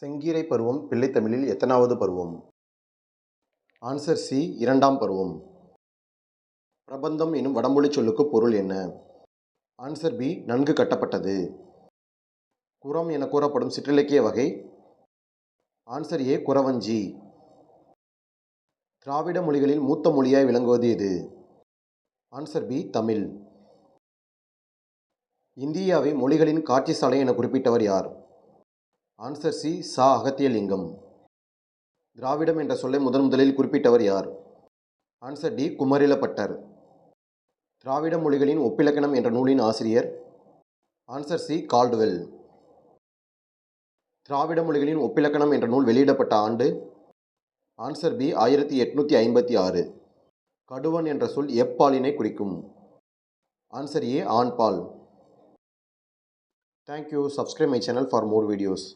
செங்கீரை பருவம் பிள்ளைத்தமிழில் எத்தனாவது பருவம்? ஆன்சர் சி இரண்டாம் பருவம். பிரபந்தம் எனும் வடமொழிச் சொல்லுக்கு பொருள் என்ன? ஆன்சர் பி நன்கு கட்டப்பட்டது. குரம் என கூறப்படும் சிற்றிலக்கிய வகை. ஆன்சர் ஏ குறவஞ்சி. திராவிட மொழிகளில் மூத்த மொழியாய் விளங்குவது எது? Answer B Tamil. இந்தியாவை மொழிகளின் காட்சி சாலை என குறிப்பிட்டவர் யார்? ஆன்சர் சி சா அகத்தியலிங்கம் திராவிடம் என்ற சொல்லை முதன் முதலில் குறிப்பிட்டவர் யார்? ஆன்சர் டி குமரிலப்பட்டர் திராவிட மொழிகளின் ஒப்பிலக்கணம் என்ற நூலின் ஆசிரியர். ஆன்சர் சி கால்டுவெல் திராவிட மொழிகளின் ஒப்பிலக்கணம் என்ற நூல் வெளியிடப்பட்ட ஆண்டு. ஆன்சர் பி ஆயிரத்தி எட்நூற்றி ஐம்பத்தி ஆறு. கடுவன் என்ற சொல் எப்பாலினை குறிக்கும். ஆன்சர் ஏ ஆண்பால். Thank you subscribe my channel for more videos